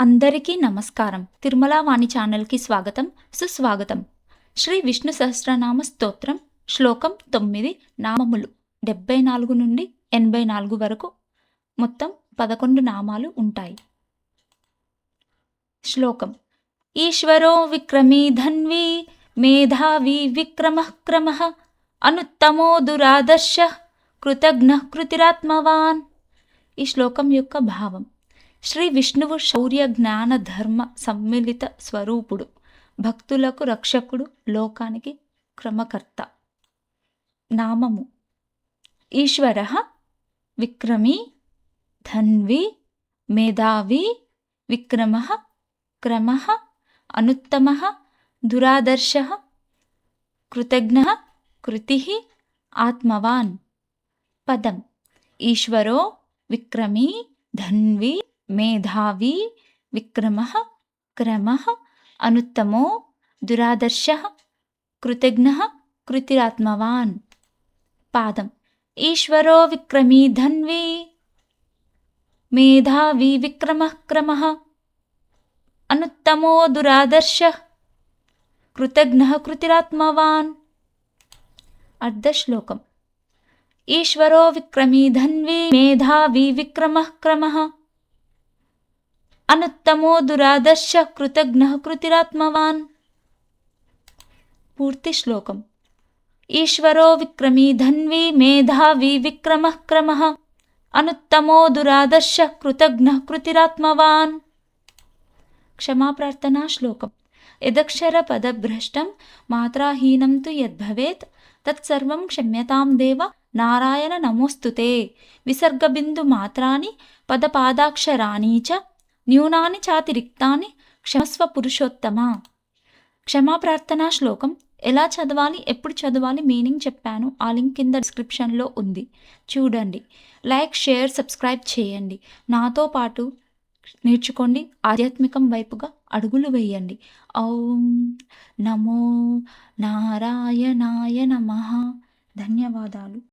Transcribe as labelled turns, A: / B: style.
A: అందరికీ నమస్కారం. తిరుమల వాణి ఛానల్కి స్వాగతం సుస్వాగతం. శ్రీ విష్ణు సహస్రనామ స్తోత్రం శ్లోకం తొమ్మిది నామములు. డెబ్బై నాలుగు నుండి ఎనభై నాలుగు వరకు మొత్తం పదకొండు నామాలు ఉంటాయి. శ్లోకం. ఈశ్వరో విక్రమీ ధన్వీ మేధావి విక్రమ క్రమ అనుత్తమో దురాదర్శ కృతజ్ఞ కృతిరాత్మవాన్. ఈ శ్లోకం యొక్క భావం. శ్రీ విష్ణువు శౌర్య జ్ఞాన ధర్మ సమ్మిళిత స్వరూపుడు భక్తులకు రక్షకుడు లోకానికి క్రమకర్త. నామము ఈశ్వర విక్రమీ ధన్వి మేధావి విక్రమ క్రమ అనుత్తమ దురాదర్శ కృతజ్ఞ కృతి ఆత్మవాన్. పదం ఈశ్వరో విక్రమీ ధన్వి मेधावी विक्रमः क्रमः अनुत्तमो दुरादर्शः कृतघ्नः कृतिरात्मवान्। पादम्। ईश्वरो विक्रमी धन्वी। मेधावी विक्रमः क्रमः अनुत्तमो दुरादर्शः कृतघ्नः कृतिरात्मवान्। अर्धश्लोकम्। ईश्वरो विक्रमी धन्वी मेधावी विक्रमः क्रमः। అనుత్తమో దురాదర్శ కృతజ్ఞ కృతిరాత్మవాన్. పూర్తి శ్లోకం. ఈశ్వరో విక్రమీ ధన్వీ మేధావి విక్రమ క్రమ. అనుత్తమో దురాదర్శ కృతజ్ఞ కృతిరాత్మవాన్. క్షమాప్రార్థనా శ్లోకం. యదక్షర పదభ్రష్టం మాత్రాహీనం తు యద్భవేత్ తత్సర్వం క్షమ్యతాం దేవ నారాయణ నమోస్తుతే. విసర్గబిందు మాత్రాని పదపాదాక్షరాణి చ న్యూనాని చాతిరిక్తాని క్షమస్వ పురుషోత్తమ. క్షమాప్రార్థనా శ్లోకం. ఎలా చదవాలి ఎప్పుడు చదవాలి మీనింగ్ చెప్పాను. ఆ లింక్ కింద డిస్క్రిప్షన్లో ఉంది. చూడండి. లైక్ షేర్ సబ్స్క్రైబ్ చేయండి. నాతో పాటు నేర్చుకోండి. ఆధ్యాత్మికం వైపుగా అడుగులు వేయండి. ఓం నమో నారాయణాయ నమ. ధన్యవాదాలు.